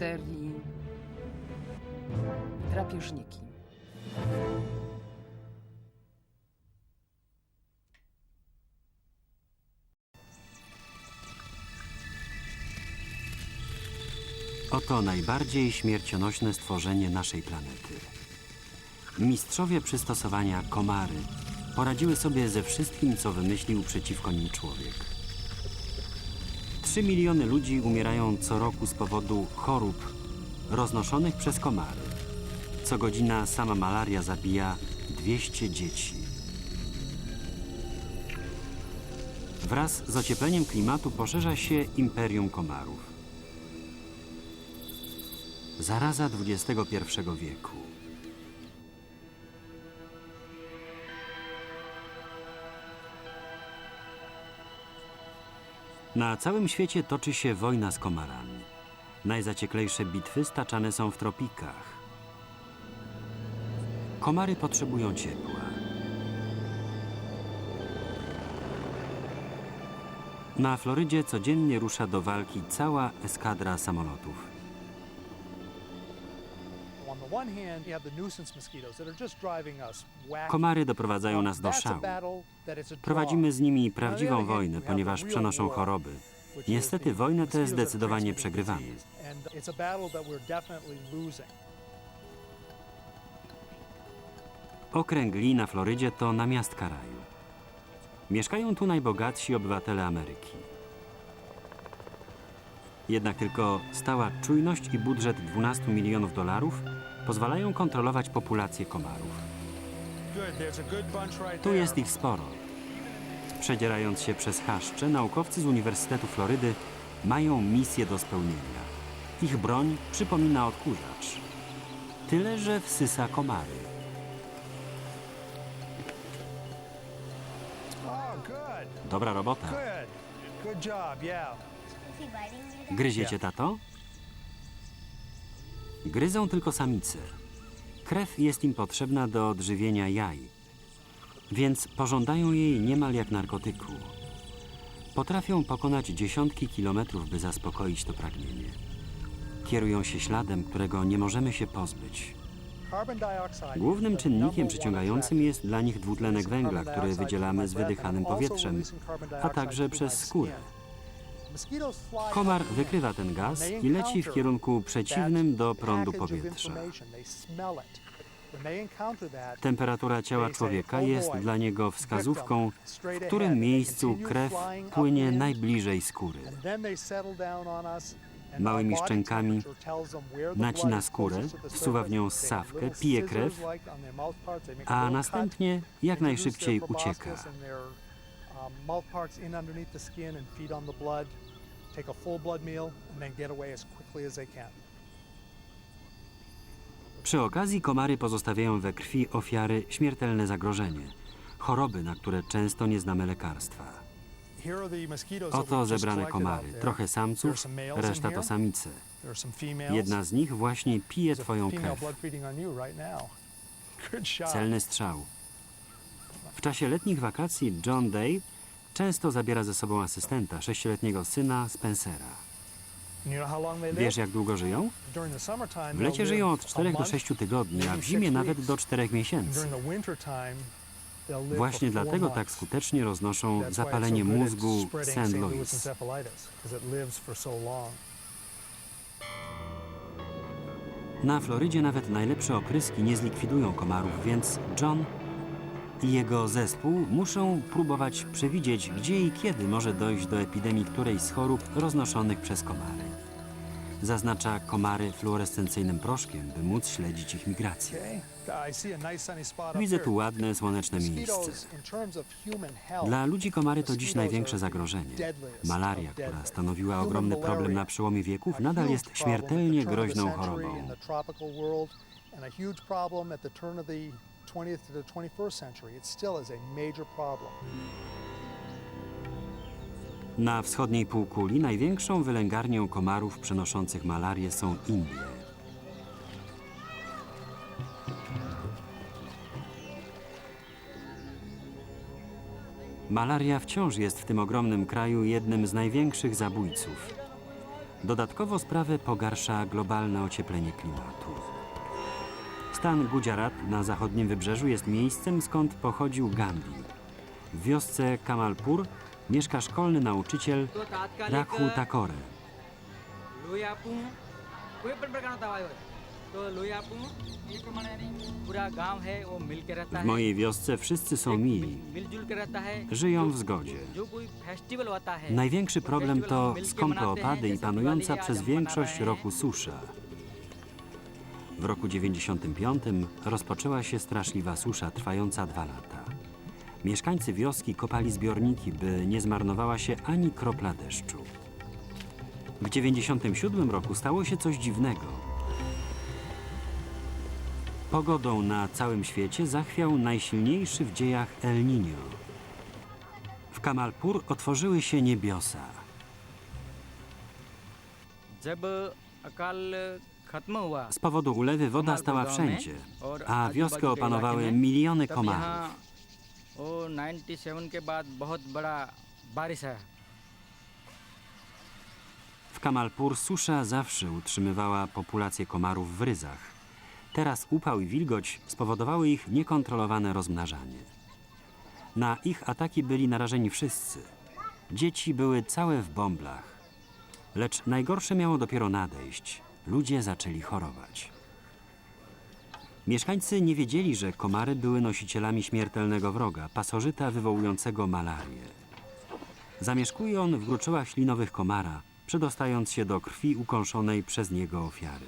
serii Drapieżniki. Oto najbardziej śmiercionośne stworzenie naszej planety. Mistrzowie przystosowania komary poradziły sobie ze wszystkim, co wymyślił przeciwko nim człowiek. Trzy miliony ludzi umierają co roku z powodu chorób roznoszonych przez komary. Co godzina sama malaria zabija 200 dzieci. Wraz z ociepleniem klimatu poszerza się imperium komarów. Zaraza XXI wieku. Na całym świecie toczy się wojna z komarami. Najzacieklejsze bitwy staczane są w tropikach. Komary potrzebują ciepła. Na Florydzie codziennie rusza do walki cała eskadra samolotów. Komary doprowadzają nas do szału. Prowadzimy z nimi prawdziwą wojnę, ponieważ przenoszą choroby. Niestety wojnę tę zdecydowanie przegrywamy. Okręg Lee na Florydzie to namiastka raju. Mieszkają tu najbogatsi obywatele Ameryki. Jednak tylko stała czujność i budżet 12 milionów dolarów pozwalają kontrolować populację komarów. Tu jest ich sporo. Przedzierając się przez chaszcze, naukowcy z Uniwersytetu Florydy mają misję do spełnienia. Ich broń przypomina odkurzacz. Tyle, że wsysa komary. Dobra robota. Gryziecie, tato? Gryzą tylko samice. Krew jest im potrzebna do odżywienia jaj, więc pożądają jej niemal jak narkotyku. Potrafią pokonać dziesiątki kilometrów, by zaspokoić to pragnienie. Kierują się śladem, którego nie możemy się pozbyć. Głównym czynnikiem przyciągającym jest dla nich dwutlenek węgla, który wydzielamy z wydychanym powietrzem, a także przez skórę. Komar wykrywa ten gaz i leci w kierunku przeciwnym do prądu powietrza. Temperatura ciała człowieka jest dla niego wskazówką, w którym miejscu krew płynie najbliżej skóry. Małymi szczękami nacina skórę, wsuwa w nią ssawkę, pije krew, a następnie jak najszybciej ucieka. Um, Take a full blood meal and then get away as quickly as they can. Przy okazji komary pozostawiają we krwi ofiary śmiertelne zagrożenie, choroby, na które często nie znamy lekarstwa. The Oto zebrane komary, trochę samców, in reszta to samice. Jedna z nich właśnie pije twoją krew. blood on. Celny strzał. W czasie letnich wakacji John Day często zabiera ze sobą asystenta, sześcioletniego syna Spencera. Wiesz, jak długo żyją? W lecie żyją od a 4 do month, 6 tygodni, a w zimie nawet do 4 and miesięcy. Właśnie dlatego tak skutecznie roznoszą zapalenie mózgu St. Louis. Na Florydzie nawet najlepsze opryski nie zlikwidują komarów, więc John i jego zespół muszą próbować przewidzieć, gdzie i kiedy może dojść do epidemii którejś z chorób roznoszonych przez komary. Zaznacza komary fluorescencyjnym proszkiem, by móc śledzić ich migrację. Widzę tu ładne, słoneczne miejsce. Dla ludzi komary to dziś największe zagrożenie. Malaria, która stanowiła ogromny problem na przełomie wieków, nadal jest śmiertelnie groźną chorobą. In the tropical world, and a huge problem at the turn of the 20th to the 21st century. It still is a major problem. Na wschodniej półkuli największą wylęgarnią komarów przenoszących malarię są Indie. Malaria wciąż jest w tym ogromnym kraju jednym z największych zabójców. Dodatkowo sprawę pogarsza globalne ocieplenie klimatu. Stan Gujarat na zachodnim wybrzeżu jest miejscem, skąd pochodził Gandhi. W wiosce Kamalpur mieszka szkolny nauczyciel Rakhu Takore. W mojej wiosce wszyscy są mili, żyją w zgodzie. Największy problem to skąpe opady i panująca przez większość roku susza. W roku 95 rozpoczęła się straszliwa susza trwająca dwa lata. Mieszkańcy wioski kopali zbiorniki, by nie zmarnowała się ani kropla deszczu. W 97 roku stało się coś dziwnego. Pogodą na całym świecie zachwiał najsilniejszy w dziejach El Niño. W Kamalpur otworzyły się niebiosa. Z powodu ulewy woda stała wszędzie, a wioskę opanowały miliony komarów. W Kamalpur susza zawsze utrzymywała populację komarów w ryzach. Teraz upał i wilgoć spowodowały ich niekontrolowane rozmnażanie. Na ich ataki byli narażeni wszyscy. Dzieci były całe w bąblach. Lecz najgorsze miało dopiero nadejść – Ludzie zaczęli chorować. Mieszkańcy nie wiedzieli, że komary były nosicielami śmiertelnego wroga, pasożyta wywołującego malarię. Zamieszkuje on w gruczołach ślinowych komara, przedostając się do krwi ukąszonej przez niego ofiary.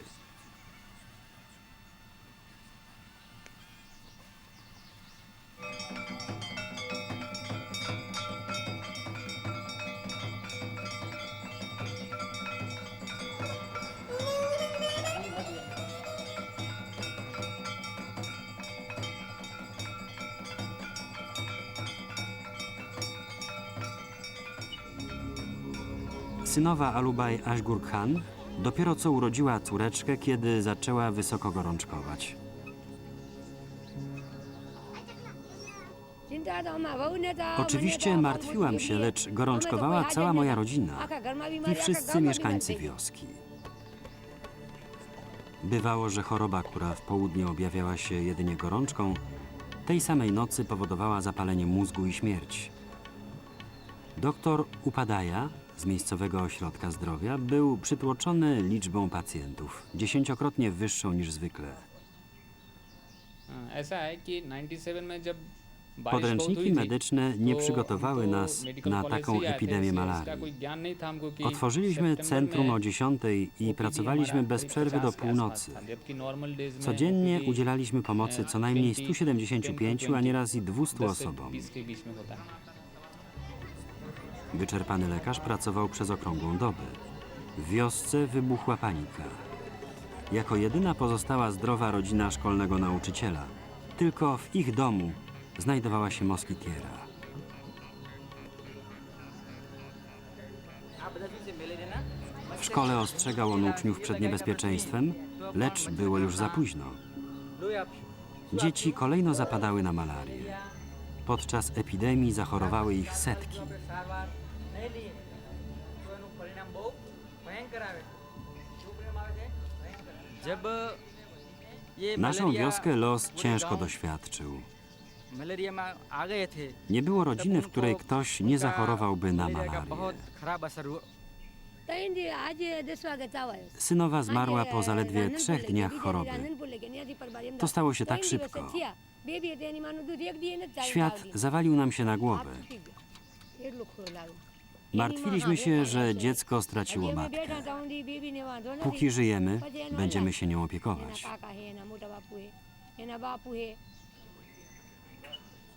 Synowa Alubaj Ashgur Khan dopiero co urodziła córeczkę, kiedy zaczęła wysoko gorączkować. Oczywiście martwiłam się, lecz gorączkowała cała moja rodzina I wszyscy mieszkańcy wioski. Bywało, że choroba, która w południe objawiała się jedynie gorączką, tej samej nocy powodowała zapalenie mózgu i śmierć. Doktor Upadaja z miejscowego ośrodka zdrowia był przytłoczony liczbą pacjentów, dziesięciokrotnie wyższą niż zwykle. Podręczniki medyczne nie przygotowały nas na taką epidemię malarii. Otworzyliśmy centrum o 10 i pracowaliśmy bez przerwy do północy. Codziennie udzielaliśmy pomocy co najmniej 175, a nieraz i 200 osobom. Wyczerpany lekarz pracował przez okrągłą dobę. W wiosce wybuchła panika. Jako jedyna pozostała zdrowa rodzina szkolnego nauczyciela. Tylko w ich domu znajdowała się moskitiera. W szkole ostrzegał on uczniów przed niebezpieczeństwem, lecz było już za późno. Dzieci kolejno zapadały na malarię. Podczas epidemii zachorowały ich setki. એનું પરિણામ બહુ ભયંકર આવે Naszą wioskę los ciężko doświadczył. Nie było rodziny, w której ktoś nie zachorowałby na malarię. Synowa zmarła po zaledwie trzech dniach choroby. To stało się tak szybko. Świat zawalił nam się na głowę. Martwiliśmy się, że dziecko straciło matkę. Póki żyjemy, będziemy się nią opiekować.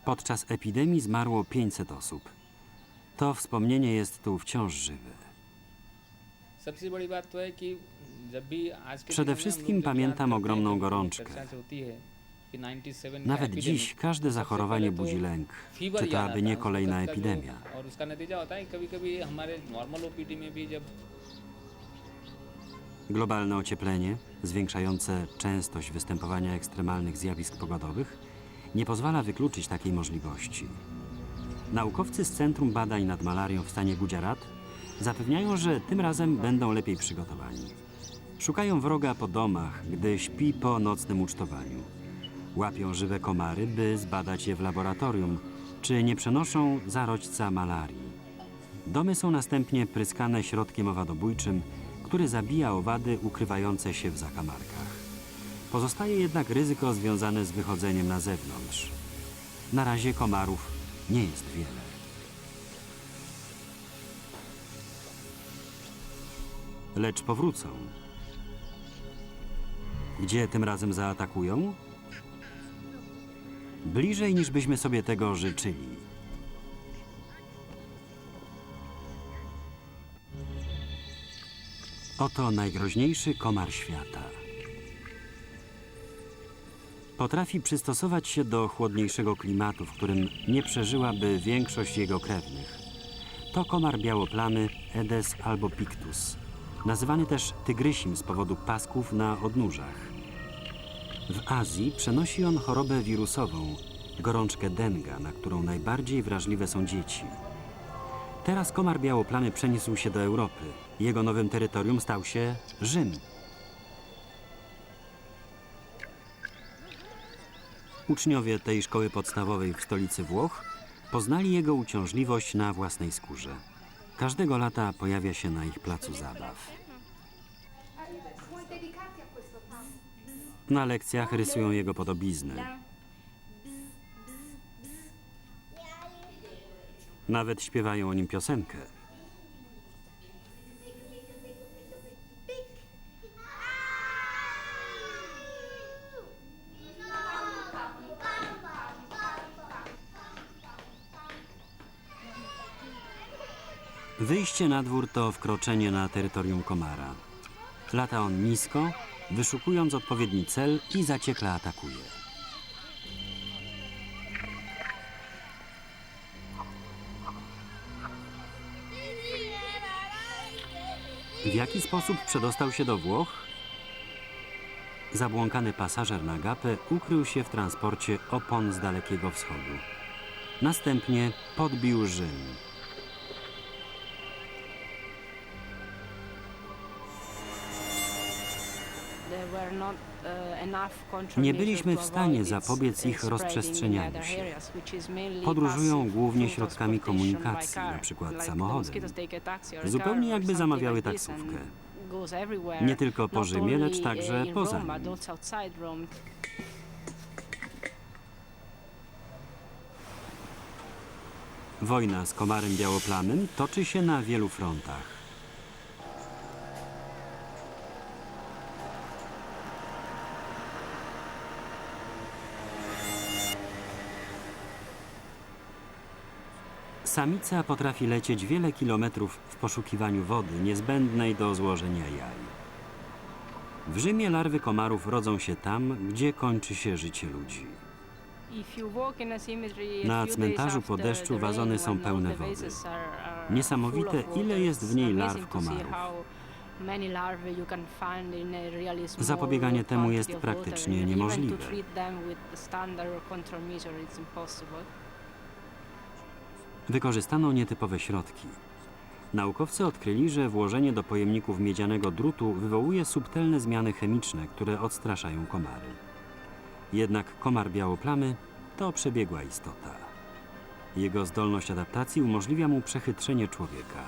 Podczas epidemii zmarło 500 osób. To wspomnienie jest tu wciąż żywe. Przede wszystkim pamiętam ogromną gorączkę. Nawet dziś każde zachorowanie budzi lęk, czy to aby nie kolejna epidemia. Globalne ocieplenie, zwiększające częstość występowania ekstremalnych zjawisk pogodowych, nie pozwala wykluczyć takiej możliwości. Naukowcy z Centrum Badań nad Malarią w stanie Gujarat zapewniają, że tym razem będą lepiej przygotowani. Szukają wroga po domach, gdy śpi po nocnym ucztowaniu. Łapią żywe komary, by zbadać je w laboratorium, czy nie przenoszą zarodźca malarii. Domy są następnie pryskane środkiem owadobójczym, który zabija owady ukrywające się w zakamarkach. Pozostaje jednak ryzyko związane z wychodzeniem na zewnątrz. Na razie komarów nie jest wiele. Lecz powrócą. Gdzie tym razem zaatakują? Bliżej niż byśmy sobie tego życzyli. Oto najgroźniejszy komar świata. Potrafi przystosować się do chłodniejszego klimatu, w którym nie przeżyłaby większość jego krewnych. To komar białoplamy Aedes albo Pictus, nazywany też tygrysim z powodu pasków na odnóżach. W Azji przenosi on chorobę wirusową, gorączkę denga, na którą najbardziej wrażliwe są dzieci. Teraz komar białoplamy przeniósł się do Europy. Jego nowym terytorium stał się Rzym. Uczniowie tej szkoły podstawowej w stolicy Włoch poznali jego uciążliwość na własnej skórze. Każdego lata pojawia się na ich placu zabaw. Na lekcjach rysują jego podobiznę. Nawet śpiewają o nim piosenkę. Wyjście na dwór to wkroczenie na terytorium komara. Lata on nisko, wyszukując odpowiedni cel i zaciekle atakuje. W jaki sposób przedostał się do Włoch? Zabłąkany pasażer na gapę ukrył się w transporcie opon z Dalekiego Wschodu. Następnie podbił Rzym. Nie byliśmy w stanie zapobiec ich rozprzestrzenianiu się. Podróżują głównie środkami komunikacji, na przykład samochodem. Zupełnie jakby zamawiały taksówkę. Nie tylko po Rzymie, lecz także poza nim. Wojna z komarem białoplamym toczy się na wielu frontach. Samica potrafi lecieć wiele kilometrów w poszukiwaniu wody niezbędnej do złożenia jaj. W Rzymie larwy komarów rodzą się tam, gdzie kończy się życie ludzi. Na cmentarzu po deszczu wazony są pełne wody. Niesamowite, ile jest w niej larw komarów. Zapobieganie temu jest praktycznie niemożliwe. Wykorzystano nietypowe środki. Naukowcy odkryli, że włożenie do pojemników miedzianego drutu wywołuje subtelne zmiany chemiczne, które odstraszają komary. Jednak komar białoplamy to przebiegła istota. Jego zdolność adaptacji umożliwia mu przechytrzenie człowieka.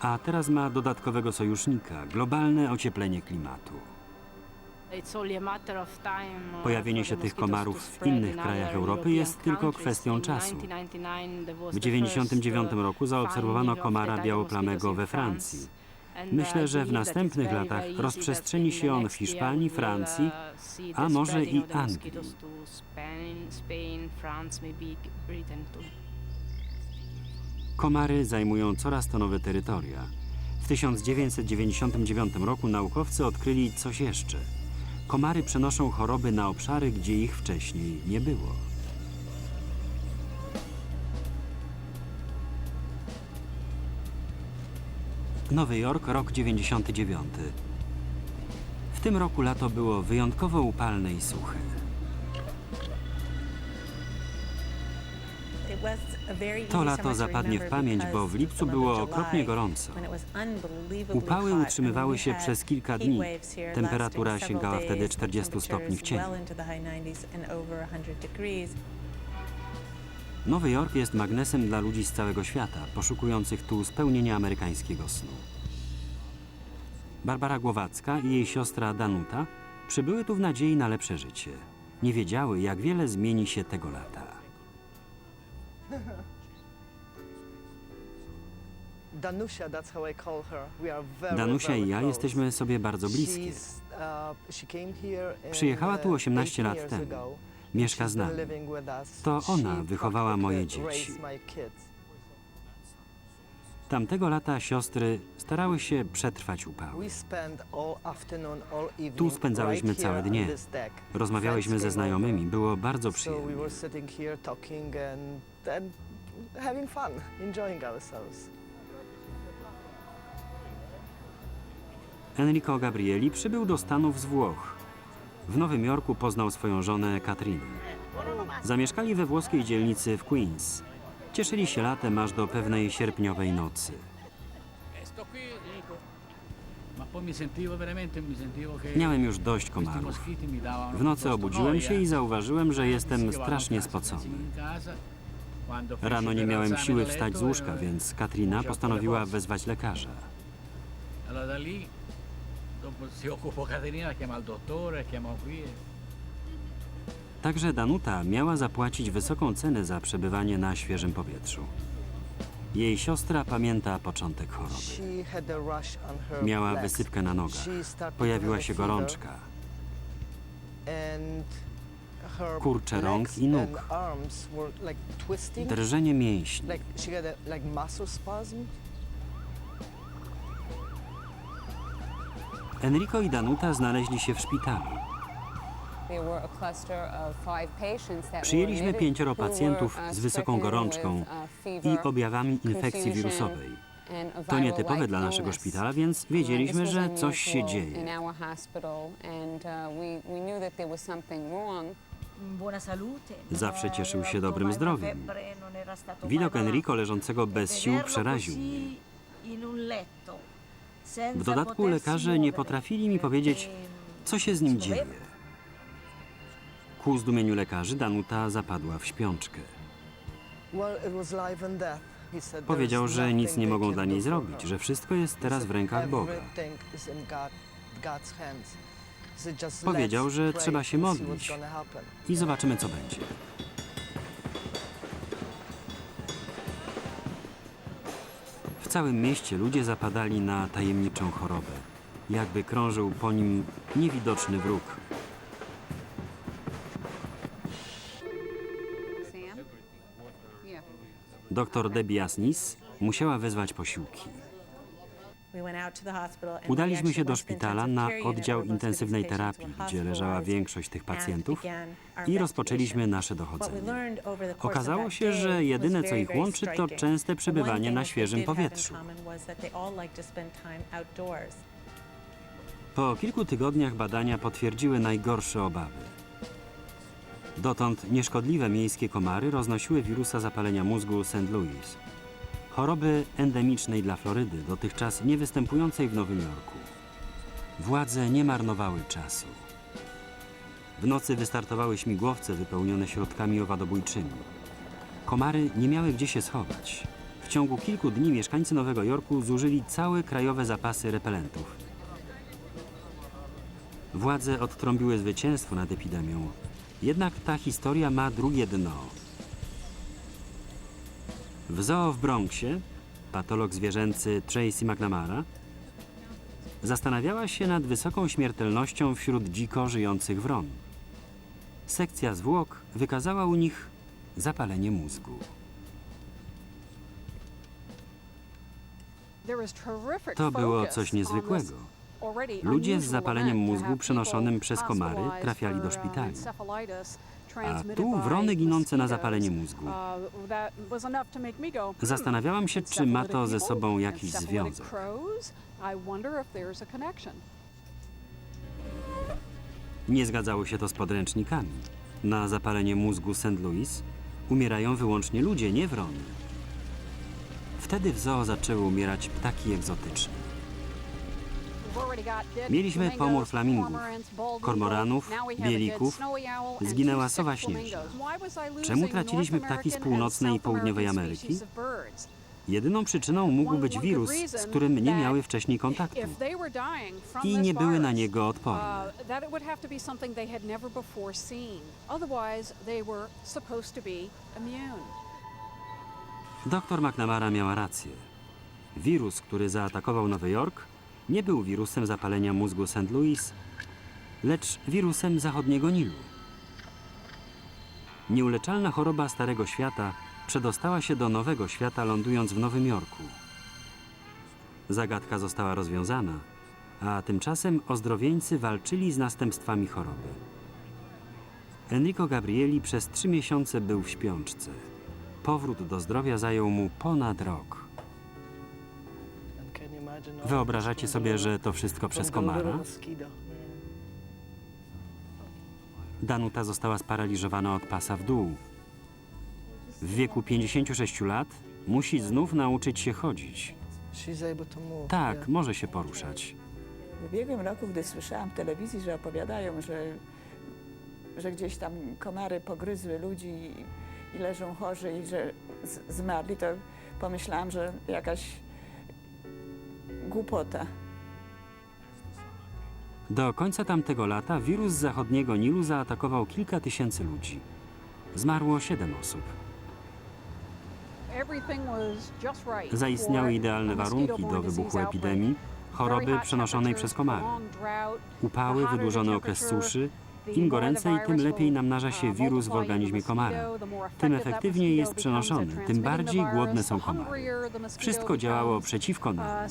A teraz ma dodatkowego sojusznika globalne ocieplenie klimatu. Pojawienie się tych komarów w innych krajach Europy jest tylko kwestią czasu. W 1999 roku zaobserwowano komara białoplamego we Francji. Myślę, że w następnych latach rozprzestrzeni się on w Hiszpanii, Francji, a może i Anglii. Komary zajmują coraz to nowe terytoria. W 1999 roku naukowcy odkryli coś jeszcze. Komary przenoszą choroby na obszary, gdzie ich wcześniej nie było. Nowy Jork, rok 99. W tym roku lato było wyjątkowo upalne i suche. To lato zapadnie w pamięć, bo w lipcu było okropnie gorąco. Upały utrzymywały się przez kilka dni. Temperatura sięgała wtedy 40 stopni w cieniu. Nowy Jork jest magnesem dla ludzi z całego świata, poszukujących tu spełnienia amerykańskiego snu. Barbara Głowacka i jej siostra Danuta przybyły tu w nadziei na lepsze życie. Nie wiedziały, jak wiele zmieni się tego lata. I very ja jesteśmy sobie bardzo bliskie. Uh, Przyjechała tu uh, 18 lat 18 temu. Mieszka z nami. To ona wychowała moje dzieci. Tamtego lata siostry starały się przetrwać upały. Tu spędzałyśmy całe dnie. Rozmawiałyśmy ze znajomymi, było bardzo przyjemnie. And, having fun, enjoying ourselves. Enrico Gabrieli przybył do Stanów z Włoch. W Nowym Jorku poznał swoją żonę Katrinę. Zamieszkali we włoskiej dzielnicy w Queens. Cieszyli się latem aż do pewnej sierpniowej nocy. Miałem już dość komarów. W nocy obudziłem się i zauważyłem, że jestem strasznie spocony. Rano nie miałem siły wstać z łóżka, więc Katrina postanowiła wezwać lekarza. Allora da lì, dopo si occupò Caterina, chiamò il dottore, chiamò qui. Także Danuta miała zapłacić wysoką cenę za przebywanie na świeżym powietrzu. Jej siostra pamięta początek choroby. Miała wysypkę na nogach. Pojawiła się gorączka. Kurcze rąk i nóg. Drżenie mięśni. Enrico i Danuta znaleźli się w szpitalu. Przyjęliśmy pięcioro pacjentów z wysoką gorączką i objawami infekcji wirusowej. To nietypowe dla naszego szpitala, więc wiedzieliśmy, że coś się dzieje. Zawsze cieszył się dobrym zdrowiem. Widok Enrico leżącego bez sił przeraził mnie. W dodatku lekarze nie potrafili mi powiedzieć, co się z nim dzieje. Ku zdumieniu lekarzy Danuta zapadła w śpiączkę. Powiedział, "There's że nic nie mogą dla niej zrobić, her." że wszystko jest teraz w rękach Boga. "Everything is in God, God's hands." He said, "Just Powiedział, że trzeba się modlić. what's gonna happen." I zobaczymy, co będzie. W całym mieście ludzie zapadali na tajemniczą chorobę. Jakby krążył po nim niewidoczny wróg. Doktor Debbie Asnis musiała wezwać posiłki. Udaliśmy się do szpitala na oddział intensywnej terapii, gdzie leżała większość tych pacjentów i rozpoczęliśmy nasze dochodzenie. Okazało się, że jedyne co ich łączy to częste przebywanie na świeżym powietrzu. Po kilku tygodniach badania potwierdziły najgorsze obawy. Dotąd nieszkodliwe miejskie komary roznosiły wirusa zapalenia mózgu St. Louis. Choroby endemicznej dla Florydy, dotychczas nie występującej w Nowym Jorku. Władze nie marnowały czasu. W nocy wystartowały śmigłowce wypełnione środkami owadobójczymi. Komary nie miały gdzie się schować. W ciągu kilku dni mieszkańcy Nowego Jorku zużyli całe krajowe zapasy repelentów. Władze odtrąbiły zwycięstwo nad epidemią. Jednak ta historia ma drugie dno. W zoo w Bronxie patolog zwierzęcy Tracy McNamara zastanawiała się nad wysoką śmiertelnością wśród dziko żyjących wron. Sekcja zwłok wykazała u nich zapalenie mózgu. To było coś niezwykłego. Ludzie z zapaleniem mózgu przenoszonym przez komary trafiali do szpitali. A tu wrony ginące na zapalenie mózgu. Zastanawiałam się, czy ma to ze sobą jakiś związek. Nie zgadzało się to z podręcznikami. Na zapalenie mózgu St. Louis Umierają wyłącznie ludzie, nie wrony. Wtedy w zoo zaczęły umierać ptaki egzotyczne. Mieliśmy pomór flamingów, kormoranów, bielików, zginęła sowa śnieżna. Czemu traciliśmy ptaki z północnej i południowej Ameryki? Jedyną przyczyną mógł być wirus, z którym nie miały wcześniej kontaktu i nie były na niego odporne. Uh. Doktor McNamara miała rację. Wirus, który zaatakował Nowy Jork, nie był wirusem zapalenia mózgu St. Louis, lecz wirusem zachodniego Nilu. Nieuleczalna choroba Starego Świata przedostała się do Nowego Świata, lądując w Nowym Jorku. Zagadka została rozwiązana, a tymczasem ozdrowieńcy walczyli z następstwami choroby. Enrico Gabrieli przez trzy miesiące był w śpiączce. Powrót do zdrowia zajął mu ponad rok. Wyobrażacie sobie, że to wszystko przez komara? Danuta została sparaliżowana od pasa w dół. W wieku 56 lat musi znów nauczyć się chodzić. Tak, może się poruszać. W ubiegłym roku, gdy słyszałam w telewizji, że opowiadają, że, że gdzieś tam komary pogryzły ludzi i, i leżą chorzy i że z, zmarli, to pomyślałam, że jakaś głupota. Do końca tamtego lata wirus zachodniego Nilu zaatakował kilka tysięcy ludzi. Zmarło siedem osób. Zaistniały idealne warunki do wybuchu epidemii, choroby przenoszonej przez komary. Upały, wydłużony okres suszy. Im goręcej, tym lepiej namnaża się wirus w organizmie komara. Tym efektywniej jest przenoszony, tym bardziej głodne są komary. Wszystko działało przeciwko nam.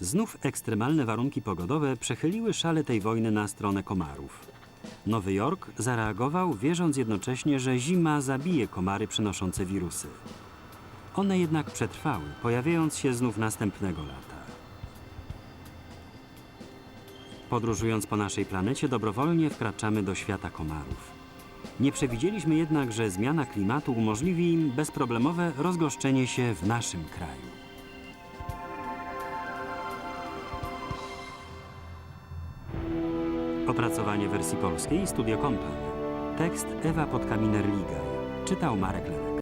Znów ekstremalne warunki pogodowe przechyliły szale tej wojny na stronę komarów. Nowy Jork zareagował, wierząc jednocześnie, że zima zabije komary przynoszące wirusy. One jednak przetrwały, pojawiając się znów następnego lata. Podróżując po naszej planecie, dobrowolnie wkraczamy do świata komarów. Nie przewidzieliśmy jednak, że zmiana klimatu umożliwi im bezproblemowe rozgoszczenie się w naszym kraju. Opracowanie wersji polskiej Studio Kompan. Tekst Ewa Podkaminer-Ligaj. Czytał Marek Lenek.